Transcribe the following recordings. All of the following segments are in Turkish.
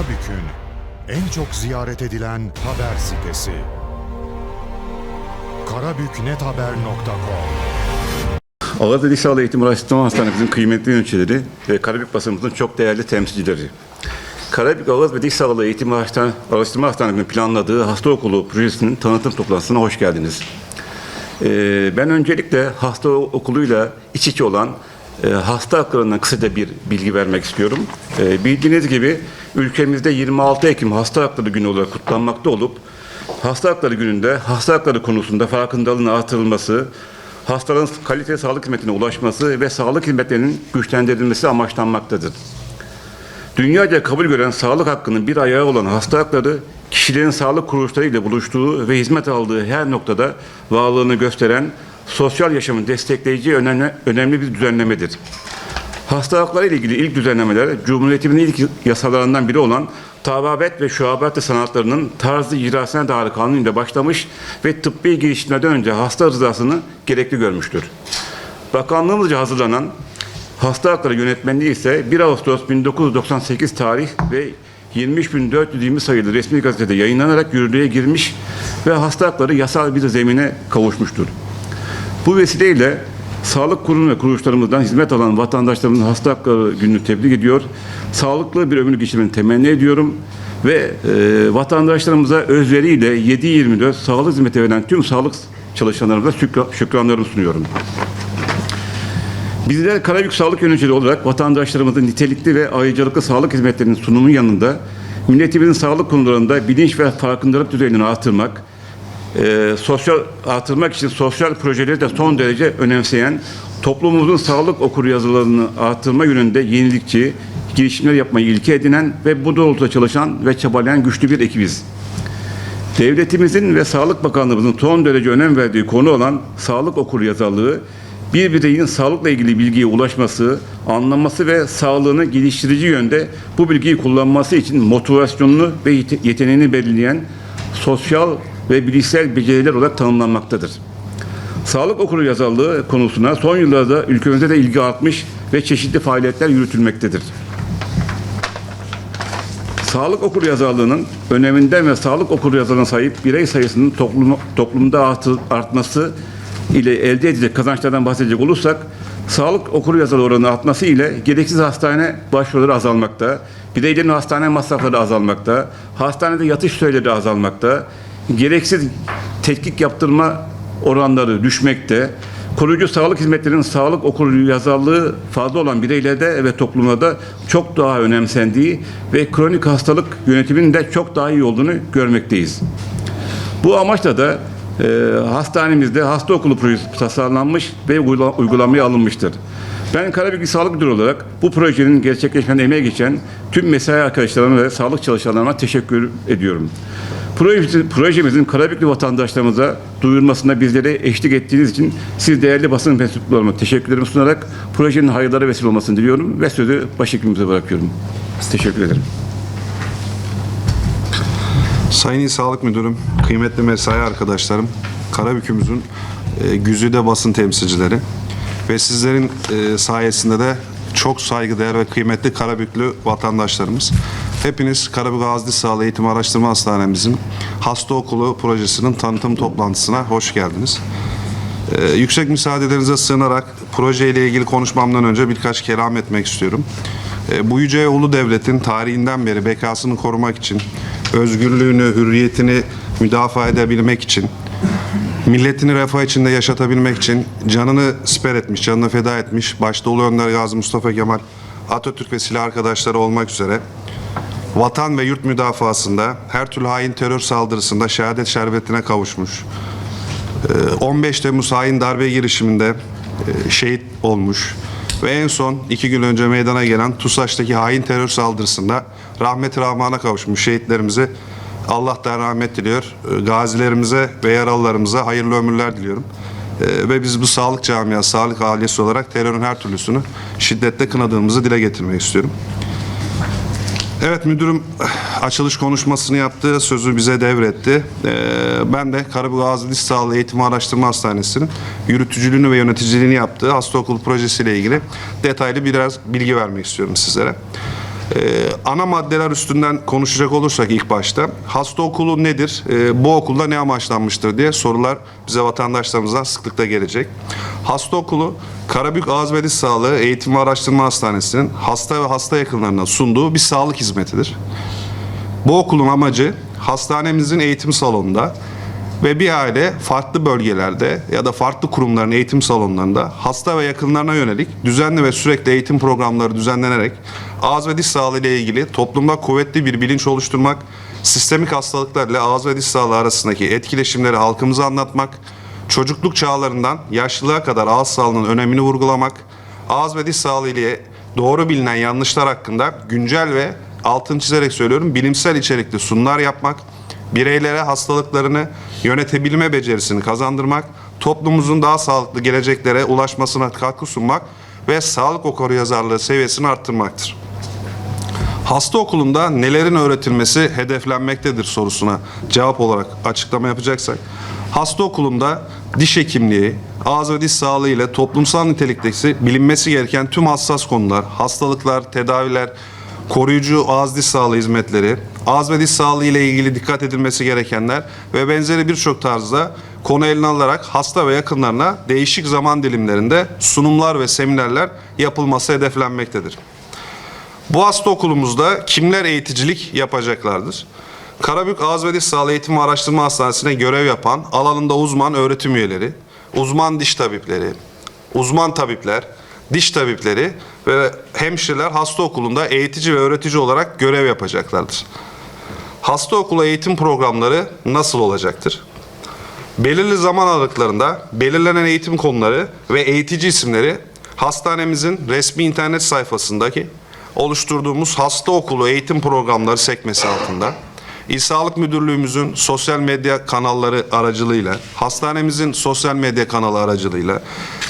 Karabük'ün en çok ziyaret edilen haber sitesi. karabüknethaber.com Diş Sağlığı Eğitim Araştırma Hastanemizin kıymetli yöneticileri ve Karabük basınımızın çok değerli temsilcileri. Karabük Ağız ve Diş Sağlığı Eğitim Araştırma, Araştırma Hastanemizin planladığı hasta okulu projesinin tanıtım toplantısına hoş geldiniz. Ee, ben öncelikle hasta okuluyla iç içe olan hasta haklarından kısaca bir bilgi vermek istiyorum. Ee, bildiğiniz gibi ülkemizde 26 Ekim Hasta Hakları Günü olarak kutlanmakta olup Hasta Hakları Günü'nde hasta hakları konusunda farkındalığın artırılması, hastaların kaliteli sağlık hizmetine ulaşması ve sağlık hizmetlerinin güçlendirilmesi amaçlanmaktadır. Dünyaca kabul gören sağlık hakkının bir ayağı olan hasta hakları, kişilerin sağlık kuruluşları ile buluştuğu ve hizmet aldığı her noktada varlığını gösteren sosyal yaşamın destekleyici önemli, önemli bir düzenlemedir. Hasta ile ilgili ilk düzenlemeler Cumhuriyetimizin ilk yasalarından biri olan Tababet ve Şuabat sanatlarının tarzı icrasına dair kanun ile başlamış ve tıbbi girişimlerden önce hasta rızasını gerekli görmüştür. Bakanlığımızca hazırlanan Hasta Hakları Yönetmenliği ise 1 Ağustos 1998 tarih ve 23.420 sayılı resmi gazetede yayınlanarak yürürlüğe girmiş ve hasta hakları yasal bir zemine kavuşmuştur. Bu vesileyle sağlık kurum ve kuruluşlarımızdan hizmet alan vatandaşlarımızın hasta hakları gününü tebrik ediyor. Sağlıklı bir ömür geçirmeni temenni ediyorum ve e, vatandaşlarımıza özveriyle 7-24 sağlık hizmeti veren tüm sağlık çalışanlarımıza şükra- şükranlarımı sunuyorum. Bizler Karabük Sağlık Yöneticileri olarak vatandaşlarımızın nitelikli ve ayrıcalıklı sağlık hizmetlerinin sunumunun yanında milletimizin sağlık konularında bilinç ve farkındalık düzeyini artırmak, e, sosyal artırmak için sosyal projeleri de son derece önemseyen, toplumumuzun sağlık okur yazılarını artırma yönünde yenilikçi girişimler yapmayı ilke edinen ve bu doğrultuda çalışan ve çabalayan güçlü bir ekibiz. Devletimizin ve Sağlık Bakanlığımızın son derece önem verdiği konu olan sağlık okur yazarlığı, bir bireyin sağlıkla ilgili bilgiye ulaşması, anlaması ve sağlığını geliştirici yönde bu bilgiyi kullanması için motivasyonunu ve yete- yeteneğini belirleyen sosyal ve bilişsel beceriler olarak tanımlanmaktadır. Sağlık okulu yazarlığı konusuna son yıllarda ülkemizde de ilgi artmış ve çeşitli faaliyetler yürütülmektedir. Sağlık okul yazarlığının öneminden ve sağlık okul yazarına sahip birey sayısının toplum, toplumda artması ile elde edilecek kazançlardan bahsedecek olursak, sağlık okul yazarı oranı artması ile gereksiz hastane başvuruları azalmakta, bireylerin hastane masrafları azalmakta, hastanede yatış süreleri azalmakta, gereksiz tetkik yaptırma oranları düşmekte, koruyucu sağlık hizmetlerinin sağlık okulu yazarlığı fazla olan bireylerde ve toplumda çok daha önemsendiği ve kronik hastalık yönetiminin de çok daha iyi olduğunu görmekteyiz. Bu amaçla da e, hastanemizde hasta okulu projesi tasarlanmış ve uygula- uygulamaya alınmıştır. Ben Karabük İl Sağlık Müdürü olarak bu projenin gerçekleşmesine emeği geçen tüm mesai arkadaşlarıma ve sağlık çalışanlarıma teşekkür ediyorum. Projemizin, projemizin Karabüklü vatandaşlarımıza duyurmasında bizlere eşlik ettiğiniz için siz değerli basın mensuplarıma teşekkürlerimi sunarak projenin hayırlara vesile olmasını diliyorum ve sözü başhekimimize bırakıyorum. Teşekkür ederim. Sayın İl Sağlık Müdürüm, kıymetli mesai arkadaşlarım, Karabük'ümüzün e, güzide basın temsilcileri ve sizlerin e, sayesinde de çok saygıdeğer ve kıymetli Karabüklü vatandaşlarımız. Hepiniz Karabük Diş Sağlığı Eğitim Araştırma Hastanemizin hasta okulu projesinin tanıtım toplantısına hoş geldiniz. Ee, yüksek müsaadelerinize sığınarak projeyle ilgili konuşmamdan önce birkaç kelam etmek istiyorum. Ee, bu yüce ulu devletin tarihinden beri bekasını korumak için, özgürlüğünü, hürriyetini müdafaa edebilmek için, milletini refah içinde yaşatabilmek için canını siper etmiş, canını feda etmiş, başta Ulu Önder Gazi Mustafa Kemal Atatürk ve silah arkadaşları olmak üzere vatan ve yurt müdafasında her türlü hain terör saldırısında şehadet şerbetine kavuşmuş. Ee, 15 Temmuz hain darbe girişiminde e, şehit olmuş ve en son iki gün önce meydana gelen TUSAŞ'taki hain terör saldırısında rahmet-i rahmana kavuşmuş şehitlerimize Allah'tan rahmet diliyor. Ee, Gazilerimize ve yaralılarımıza hayırlı ömürler diliyorum. Ee, Ve biz bu sağlık camiası, sağlık ailesi olarak terörün her türlüsünü şiddetle kınadığımızı dile getirmek istiyorum. Evet müdürüm açılış konuşmasını yaptı, sözü bize devretti. Ee, ben de Karabük Ağzı Diş Sağlığı Eğitim Araştırma Hastanesi'nin yürütücülüğünü ve yöneticiliğini yaptığı hasta okulu projesiyle ilgili detaylı biraz bilgi vermek istiyorum sizlere. Ee, ana maddeler üstünden konuşacak olursak ilk başta hasta okulu nedir? Ee, bu okulda ne amaçlanmıştır diye sorular bize vatandaşlarımızdan sıklıkla gelecek. Hasta okulu Karabük Ağız ve Diş Sağlığı Eğitim ve Araştırma Hastanesi'nin hasta ve hasta yakınlarına sunduğu bir sağlık hizmetidir. Bu okulun amacı hastanemizin eğitim salonunda ve bir aile farklı bölgelerde ya da farklı kurumların eğitim salonlarında hasta ve yakınlarına yönelik düzenli ve sürekli eğitim programları düzenlenerek ağız ve diş sağlığı ile ilgili toplumda kuvvetli bir bilinç oluşturmak, sistemik hastalıklar ile ağız ve diş sağlığı arasındaki etkileşimleri halkımıza anlatmak, çocukluk çağlarından yaşlılığa kadar ağız sağlığının önemini vurgulamak, ağız ve diş sağlığı ile doğru bilinen yanlışlar hakkında güncel ve altını çizerek söylüyorum bilimsel içerikli sunumlar yapmak, bireylere hastalıklarını yönetebilme becerisini kazandırmak, toplumumuzun daha sağlıklı geleceklere ulaşmasına katkı sunmak ve sağlık okuryazarlığı seviyesini arttırmaktır. Hasta okulunda nelerin öğretilmesi hedeflenmektedir sorusuna cevap olarak açıklama yapacaksak. Hasta okulunda diş hekimliği, ağız ve diş sağlığı ile toplumsal nitelikteki bilinmesi gereken tüm hassas konular, hastalıklar, tedaviler, koruyucu ağız diş sağlığı hizmetleri, ağız ve diş sağlığı ile ilgili dikkat edilmesi gerekenler ve benzeri birçok tarzda konu eline alarak hasta ve yakınlarına değişik zaman dilimlerinde sunumlar ve seminerler yapılması hedeflenmektedir. Bu hasta okulumuzda kimler eğiticilik yapacaklardır? Karabük Ağız ve Diş Sağlığı Eğitim ve Araştırma Hastanesi'ne görev yapan alanında uzman öğretim üyeleri, uzman diş tabipleri, uzman tabipler, diş tabipleri ve hemşireler hasta okulunda eğitici ve öğretici olarak görev yapacaklardır. Hasta okulu eğitim programları nasıl olacaktır? Belirli zaman aralıklarında belirlenen eğitim konuları ve eğitici isimleri hastanemizin resmi internet sayfasındaki oluşturduğumuz hasta okulu eğitim programları sekmesi altında İl Sağlık Müdürlüğümüzün sosyal medya kanalları aracılığıyla, hastanemizin sosyal medya kanalı aracılığıyla,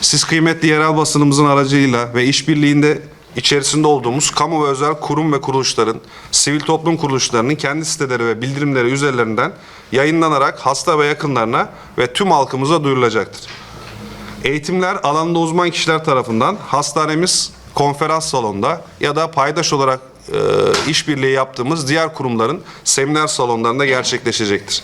siz kıymetli yerel basınımızın aracılığıyla ve işbirliğinde içerisinde olduğumuz kamu ve özel kurum ve kuruluşların, sivil toplum kuruluşlarının kendi siteleri ve bildirimleri üzerlerinden yayınlanarak hasta ve yakınlarına ve tüm halkımıza duyurulacaktır. Eğitimler alanında uzman kişiler tarafından hastanemiz konferans salonunda ya da paydaş olarak e, işbirliği yaptığımız diğer kurumların seminer salonlarında gerçekleşecektir.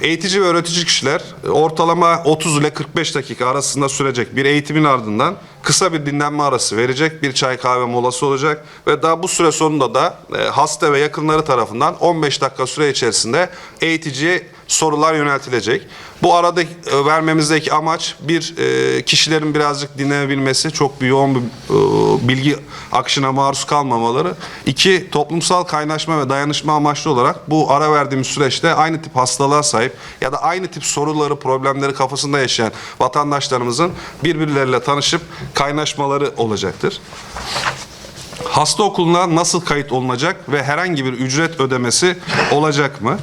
Eğitici ve öğretici kişiler e, ortalama 30 ile 45 dakika arasında sürecek bir eğitimin ardından kısa bir dinlenme arası verecek, bir çay kahve molası olacak ve daha bu süre sonunda da e, hasta ve yakınları tarafından 15 dakika süre içerisinde eğiticiye sorular yöneltilecek. Bu arada e, vermemizdeki amaç bir e, kişilerin birazcık dinlenebilmesi, çok bir yoğun bir e, bilgi akışına maruz kalmamaları. İki, toplumsal kaynaşma ve dayanışma amaçlı olarak bu ara verdiğimiz süreçte aynı tip hastalığa sahip ya da aynı tip soruları, problemleri kafasında yaşayan vatandaşlarımızın birbirleriyle tanışıp kaynaşmaları olacaktır. Hasta okuluna nasıl kayıt olunacak ve herhangi bir ücret ödemesi olacak mı?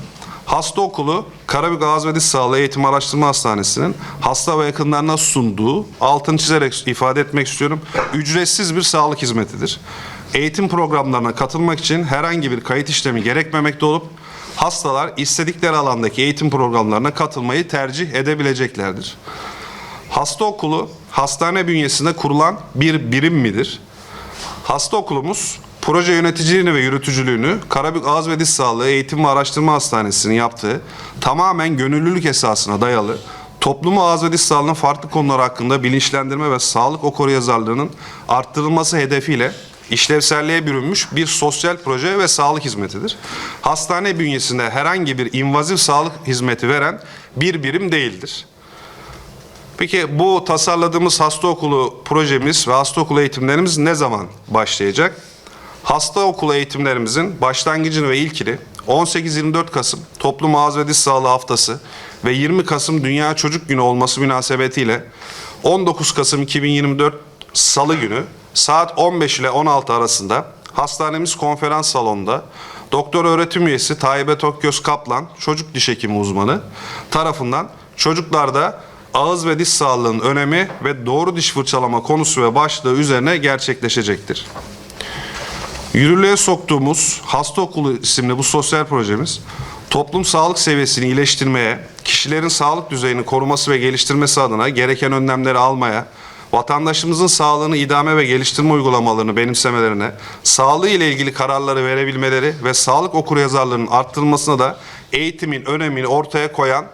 Hasta okulu Karabük Ağız ve Diş Sağlığı Eğitim Araştırma Hastanesi'nin hasta ve yakınlarına sunduğu, altını çizerek ifade etmek istiyorum, ücretsiz bir sağlık hizmetidir. Eğitim programlarına katılmak için herhangi bir kayıt işlemi gerekmemekte olup, hastalar istedikleri alandaki eğitim programlarına katılmayı tercih edebileceklerdir. Hasta okulu hastane bünyesinde kurulan bir birim midir? Hasta okulumuz proje yöneticiliğini ve yürütücülüğünü Karabük Ağız ve Diş Sağlığı Eğitim ve Araştırma Hastanesi'nin yaptığı tamamen gönüllülük esasına dayalı toplumu ağız ve diş sağlığının farklı konuları hakkında bilinçlendirme ve sağlık okuryazarlığının arttırılması hedefiyle işlevselliğe bürünmüş bir sosyal proje ve sağlık hizmetidir. Hastane bünyesinde herhangi bir invazif sağlık hizmeti veren bir birim değildir. Peki bu tasarladığımız hasta okulu projemiz ve hasta okulu eğitimlerimiz ne zaman başlayacak? Hasta okulu eğitimlerimizin başlangıcını ve ilkini 18-24 Kasım Toplum Ağız ve Diş Sağlığı Haftası ve 20 Kasım Dünya Çocuk Günü olması münasebetiyle 19 Kasım 2024 Salı günü saat 15 ile 16 arasında hastanemiz konferans salonunda doktor öğretim üyesi Tayyip Tokgöz Kaplan, çocuk diş hekimi uzmanı tarafından çocuklarda ağız ve diş sağlığının önemi ve doğru diş fırçalama konusu ve başlığı üzerine gerçekleşecektir. Yürürlüğe soktuğumuz Hasta Okulu isimli bu sosyal projemiz toplum sağlık seviyesini iyileştirmeye, kişilerin sağlık düzeyini koruması ve geliştirmesi adına gereken önlemleri almaya, vatandaşımızın sağlığını idame ve geliştirme uygulamalarını benimsemelerine, sağlığı ile ilgili kararları verebilmeleri ve sağlık okuryazarlığının arttırılmasına da eğitimin önemini ortaya koyan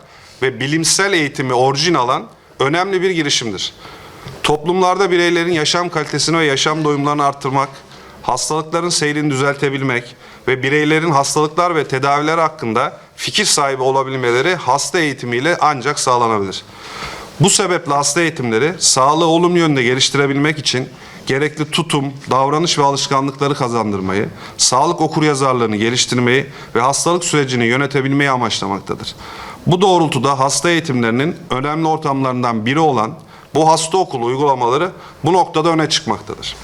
ve bilimsel eğitimi orijin alan önemli bir girişimdir. Toplumlarda bireylerin yaşam kalitesini ve yaşam doyumlarını arttırmak, hastalıkların seyrini düzeltebilmek ve bireylerin hastalıklar ve tedaviler hakkında fikir sahibi olabilmeleri hasta eğitimiyle ancak sağlanabilir. Bu sebeple hasta eğitimleri sağlığı olumlu yönde geliştirebilmek için gerekli tutum, davranış ve alışkanlıkları kazandırmayı, sağlık okuryazarlığını geliştirmeyi ve hastalık sürecini yönetebilmeyi amaçlamaktadır. Bu doğrultuda hasta eğitimlerinin önemli ortamlarından biri olan bu hasta okulu uygulamaları bu noktada öne çıkmaktadır.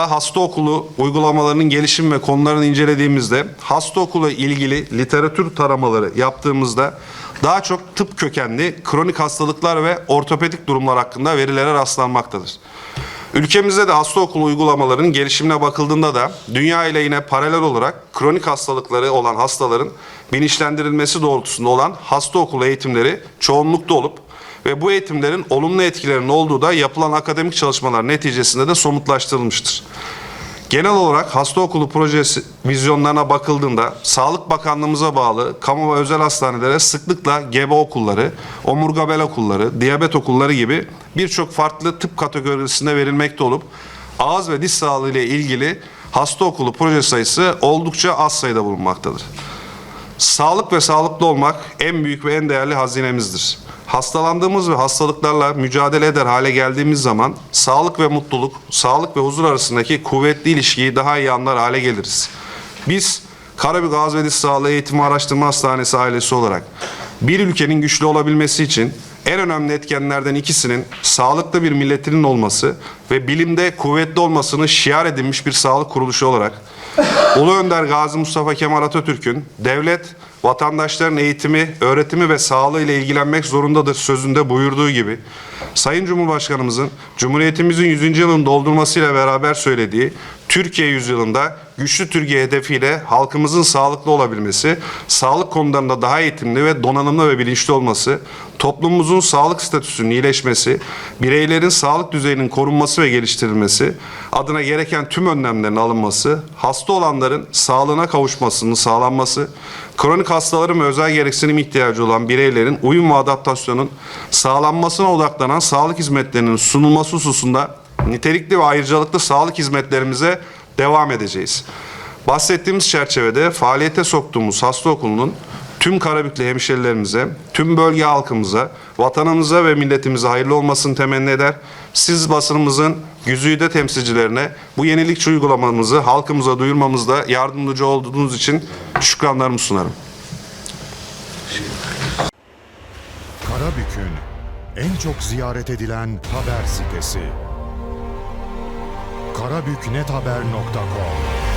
Dünyada hasta okulu uygulamalarının gelişim ve konularını incelediğimizde hasta okulu ilgili literatür taramaları yaptığımızda daha çok tıp kökenli kronik hastalıklar ve ortopedik durumlar hakkında verilere rastlanmaktadır. Ülkemizde de hasta okulu uygulamalarının gelişimine bakıldığında da dünya ile yine paralel olarak kronik hastalıkları olan hastaların bilinçlendirilmesi doğrultusunda olan hasta okulu eğitimleri çoğunlukta olup ve bu eğitimlerin olumlu etkilerinin olduğu da yapılan akademik çalışmalar neticesinde de somutlaştırılmıştır. Genel olarak hasta okulu projesi vizyonlarına bakıldığında Sağlık Bakanlığımıza bağlı kamu ve özel hastanelere sıklıkla gebe okulları, omurga bel okulları, diyabet okulları gibi birçok farklı tıp kategorisinde verilmekte olup ağız ve diş sağlığı ile ilgili hasta okulu proje sayısı oldukça az sayıda bulunmaktadır. Sağlık ve sağlıklı olmak en büyük ve en değerli hazinemizdir. Hastalandığımız ve hastalıklarla mücadele eder hale geldiğimiz zaman sağlık ve mutluluk, sağlık ve huzur arasındaki kuvvetli ilişkiyi daha iyi anlar hale geliriz. Biz Karabük Ağız ve Diş Sağlığı Eğitimi Araştırma Hastanesi ailesi olarak bir ülkenin güçlü olabilmesi için en önemli etkenlerden ikisinin sağlıklı bir milletinin olması ve bilimde kuvvetli olmasını şiar edinmiş bir sağlık kuruluşu olarak Ulu Önder Gazi Mustafa Kemal Atatürk'ün devlet vatandaşların eğitimi, öğretimi ve sağlığı ile ilgilenmek zorundadır sözünde buyurduğu gibi Sayın Cumhurbaşkanımızın Cumhuriyetimizin 100. yılını doldurmasıyla beraber söylediği Türkiye yüzyılında güçlü Türkiye hedefiyle halkımızın sağlıklı olabilmesi, sağlık konularında daha eğitimli ve donanımlı ve bilinçli olması, toplumumuzun sağlık statüsünün iyileşmesi, bireylerin sağlık düzeyinin korunması ve geliştirilmesi, adına gereken tüm önlemlerin alınması, hasta olanların sağlığına kavuşmasının sağlanması, kronik hastaların ve özel gereksinim ihtiyacı olan bireylerin uyum ve adaptasyonun sağlanmasına odaklanan sağlık hizmetlerinin sunulması hususunda nitelikli ve ayrıcalıklı sağlık hizmetlerimize devam edeceğiz. Bahsettiğimiz çerçevede faaliyete soktuğumuz hasta okulunun tüm Karabüklü hemşerilerimize, tüm bölge halkımıza, vatanımıza ve milletimize hayırlı olmasını temenni eder. Siz basınımızın güzide temsilcilerine bu yenilikçi uygulamamızı halkımıza duyurmamızda yardımcı olduğunuz için şükranlarımı sunarım. Karabük'ün en çok ziyaret edilen haber sitesi. karabüknethaber.com